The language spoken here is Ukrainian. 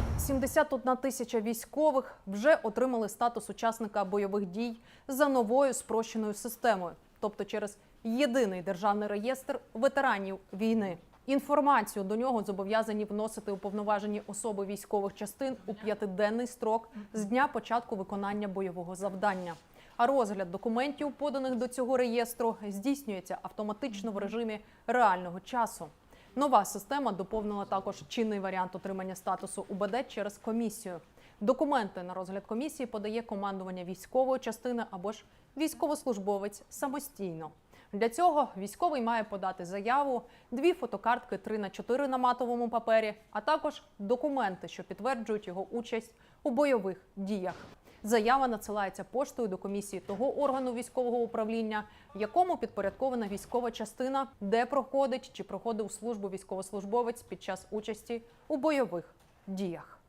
Понад 71 тисяча військових вже отримали статус учасника бойових дій за новою спрощеною системою, тобто через єдиний державний реєстр ветеранів війни. Інформацію до нього зобов'язані вносити уповноважені особи військових частин у п'ятиденний строк з дня початку виконання бойового завдання. А розгляд документів, поданих до цього реєстру, здійснюється автоматично в режимі реального часу. Нова система доповнила також чинний варіант отримання статусу УБД через комісію. Документи на розгляд комісії подає командування військової частини або ж військовослужбовець самостійно. Для цього військовий має подати заяву, дві фотокартки 3 на 4 на матовому папері, а також документи, що підтверджують його участь у бойових діях. Заява надсилається поштою до комісії того органу військового управління, якому підпорядкована військова частина, де проходить чи проходив службу військовослужбовець під час участі у бойових діях.